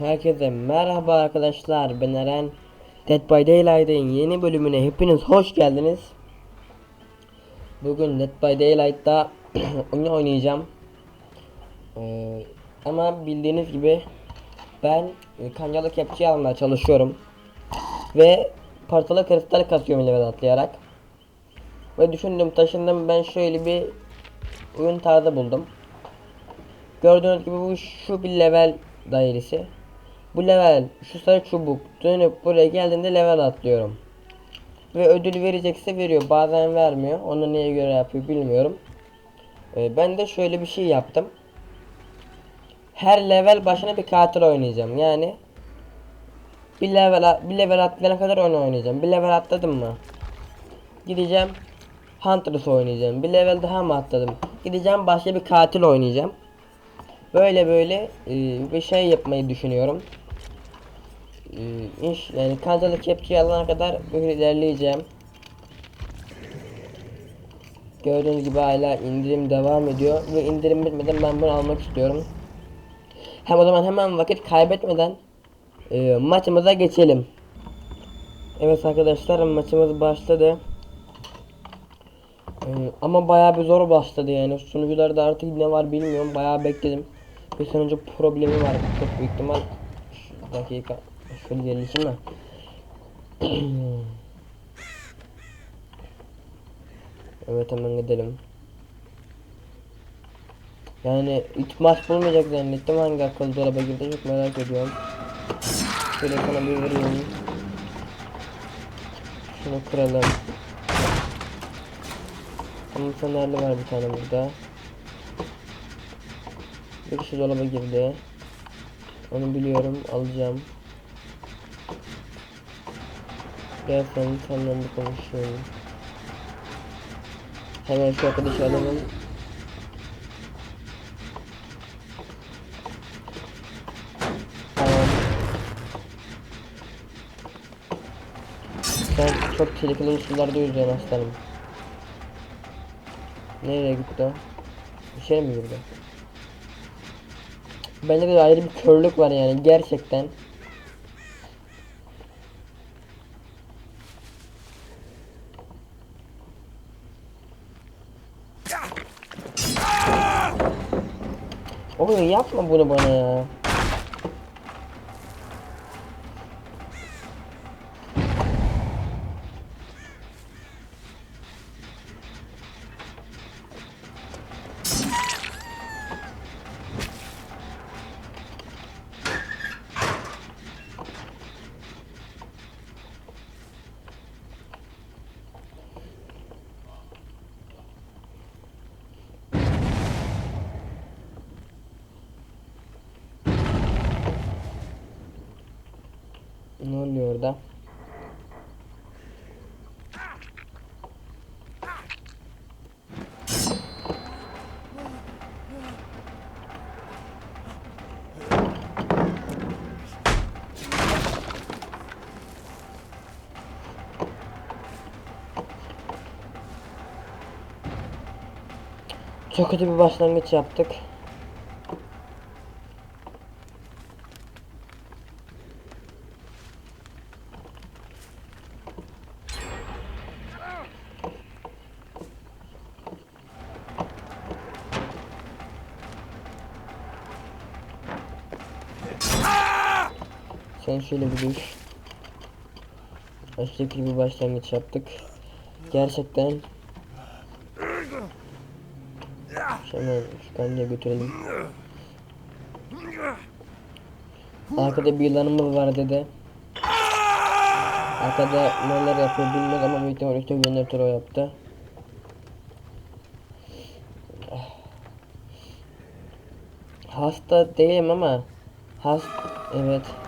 Herkese merhaba arkadaşlar. Ben Eren. Dead by Daylight'ın yeni bölümüne hepiniz hoş geldiniz. Bugün Dead by Daylight'ta oyun oynayacağım. Ee, Ama bildiğiniz gibi ben e, kancalı kepçe almaya çalışıyorum. Ve parçalı kristal kasıyorum level atlayarak. Ve düşündüm taşındım. Ben şöyle bir oyun tarzı buldum. Gördüğünüz gibi bu şu bir level dairesi. Bu level şu sarı çubuk dönüp buraya geldiğinde level atlıyorum. Ve ödül verecekse veriyor bazen vermiyor. Onu neye göre yapıyor bilmiyorum. Ee, ben de şöyle bir şey yaptım. Her level başına bir katil oynayacağım. Yani bir level bir level atlayana kadar onu oynayacağım. Bir level atladım mı? Gideceğim Huntress oynayacağım. Bir level daha mı atladım? Gideceğim başka bir katil oynayacağım. Böyle böyle e, bir şey yapmayı düşünüyorum. E, iş yani kancalı kepçeyi alana kadar böyle ilerleyeceğim. Gördüğünüz gibi hala indirim devam ediyor ve indirim bitmeden ben bunu almak istiyorum. Hem o zaman hemen vakit kaybetmeden e, maçımıza geçelim. Evet arkadaşlar maçımız başladı. E, ama bayağı bir zor başladı yani sunucularda artık ne var bilmiyorum bayağı bekledim. Bir sonucu problemi var çok büyük ihtimal. Şu dakika şöyle gelişim mi? evet hemen gidelim. Yani ilk maç bulmayacak zannettim hangi akıllı dolaba girdi çok merak ediyorum. Şöyle sana bir vurayım. Şunu kıralım. Ama fenerli var bir tane burada. Bir kişi dolaba girdi. Onu biliyorum alacağım. Gel sen senden bir konuşayım. Hemen şu arkadaşı alalım. Tamam. Sen çok tehlikeli sularda yüzüyorsun aslanım. Nereye gitti o? Bir şey mi girdi? Bence de ayrı bir körlük var yani gerçekten. Oğlum yapma bunu bana ya. Oluyor orada? Çok kötü bir başlangıç yaptık. Sen şöyle bir düş. Aşağıdaki bir başlangıç yaptık. Gerçekten Hemen şu kancaya götürelim. Arkada bir yılanımız var dedi. Arkada neler yapıyor bilmiyorum ama büyük ihtimalle işte jeneratör yaptı. Hasta değilim ama hast evet.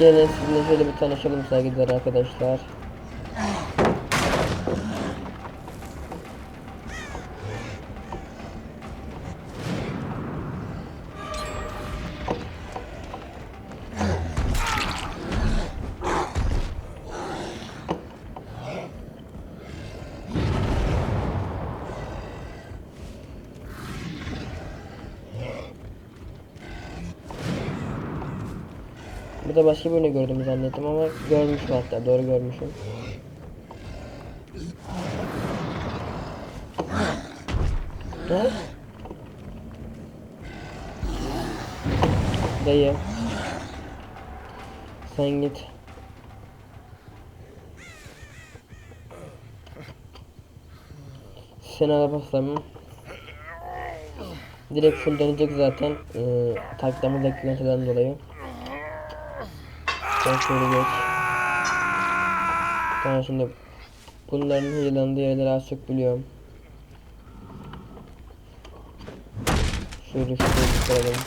Gelin sizinle şöyle bir tanışalım saygıdeğer arkadaşlar. Burada başka birini gördüğümü zannettim ama görmüşüm hatta doğru görmüşüm. Ne? Dayı. Sen git. Seni arabaslamam. Direkt full dönecek zaten. Ee, taklamız eklentilerden dolayı. Sen şöyle geç. Tamam şimdi bunların hıylandığı yerleri az çok biliyorum. Şöyle şöyle çıkaralım.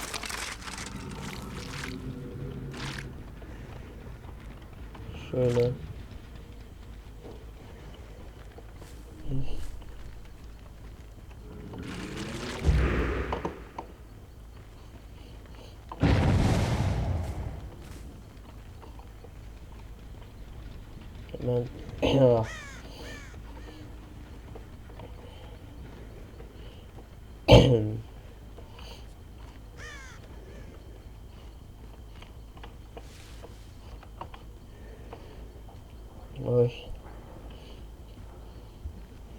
Şöyle. Hemen Oy.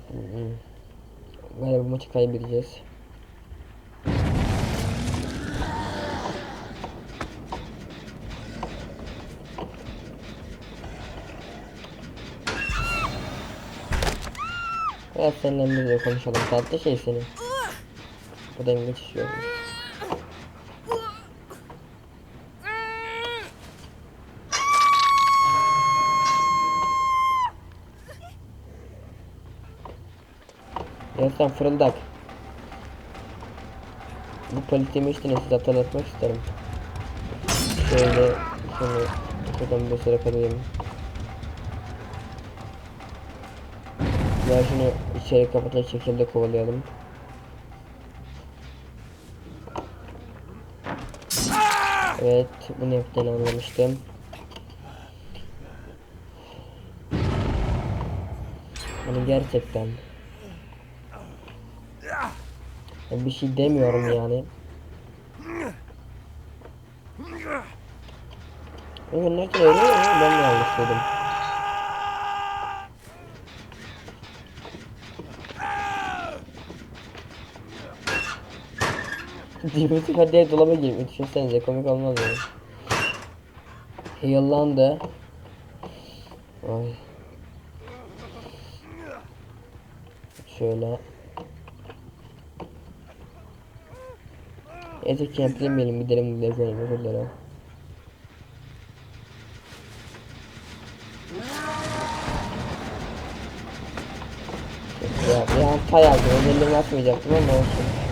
Hmm. Galiba bu maçı kaybedeceğiz. Evet seninle bir konuşalım. Tatlı şey seni. Bu da geçiş yokmuş. Ya sen fırıldak. Bu polis demiştiniz size hatırlatmak isterim. Şöyle şunu şuradan bir süre kalayım. Ya şunu içeri kapatacak şekilde kovalayalım. Evet, bunu yaptığını anlamıştım. Hani gerçekten. Ya bir şey demiyorum yani. Bugün nereden öyle? Ben mi yanlış? Bu sefer diğer dolaba girmiş. Düşünsenize komik olmaz yani. Yıllandı. Ay. Şöyle. Neyse kemplemeyelim gidelim gezelim özürlere. Ya bir hata yazdım. Özelliğimi atmayacaktım ama olsun.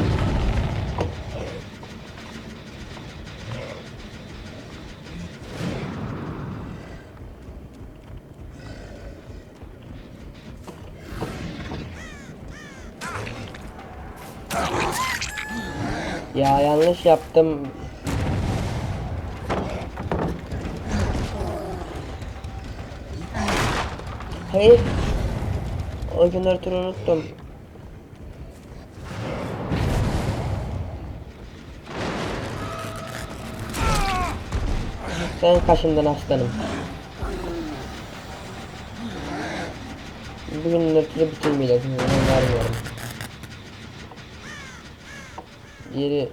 Ya yanlış yaptım. Hayır. O jeneratörü unuttum. Sen kaşındın aslanım. Bu jeneratörü bitirmeyeceksin. Ben vermiyorum. Yeri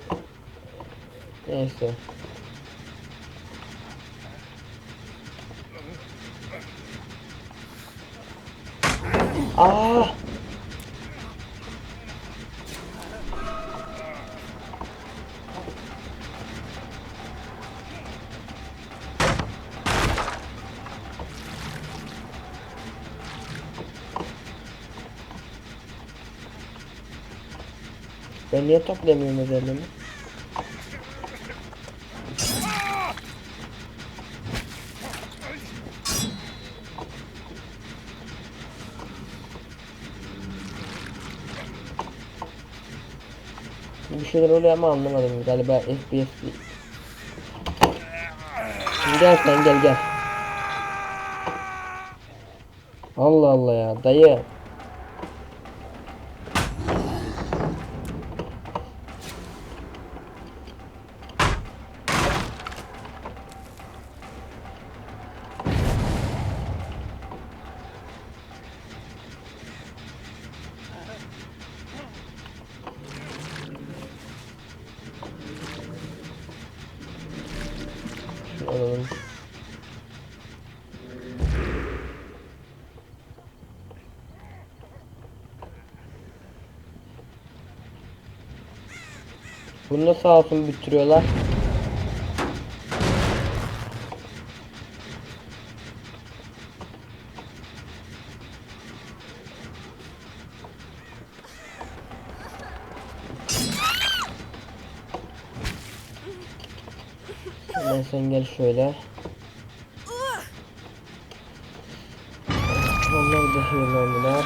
neyse. Aa! Ben niye toplayamıyorum özelliğimi? Bir şeyler oluyor ama anlamadım galiba FPS Gel sen gel gel. Allah Allah ya dayı. Bunu da sağ olsun bitiriyorlar. Hemen sen gel şöyle. Onlar da şehirlendiler.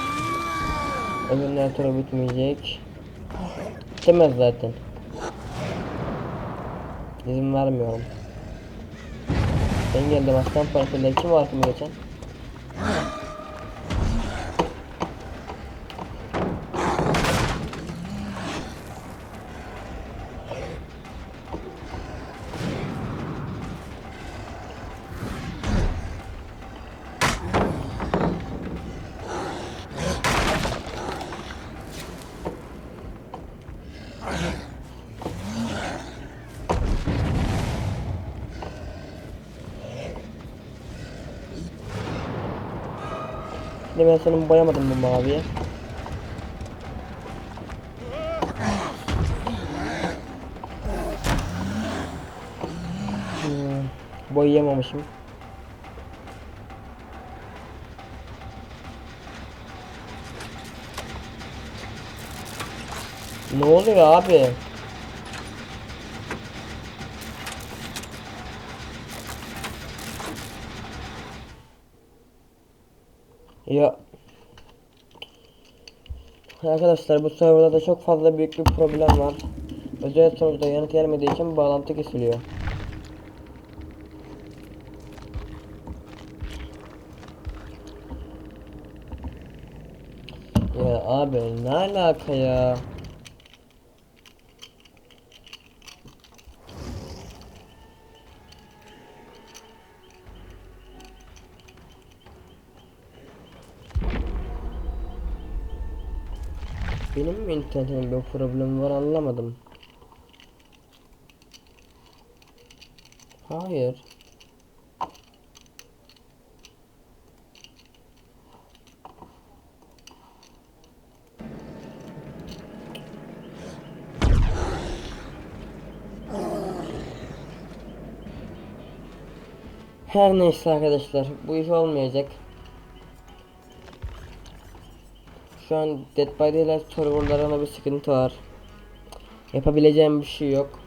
Öbürler tura bitmeyecek. Bitemez zaten. İzin vermiyorum. Ben geldim aslan parçaları kim var kimi geçen? Şimdi ben senin boyamadım bu maviye. Hmm, boyayamamışım. Ne oluyor abi? Ya Arkadaşlar bu serverda çok fazla büyük bir problem var. Özel sonuçta yanıt gelmediği için bağlantı kesiliyor. Ya abi ne alaka ya? Benim mi internetimde bir problem var anlamadım. Hayır. Her neyse arkadaşlar bu iş olmayacak. Şu an Dead by Daylight serverlarında bir sıkıntı var. Yapabileceğim bir şey yok.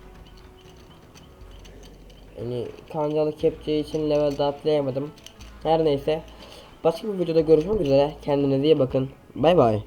Yani kancalı kepçe için levelde atlayamadım. Her neyse. Başka bir videoda görüşmek üzere. Kendinize iyi bakın. Bay bay.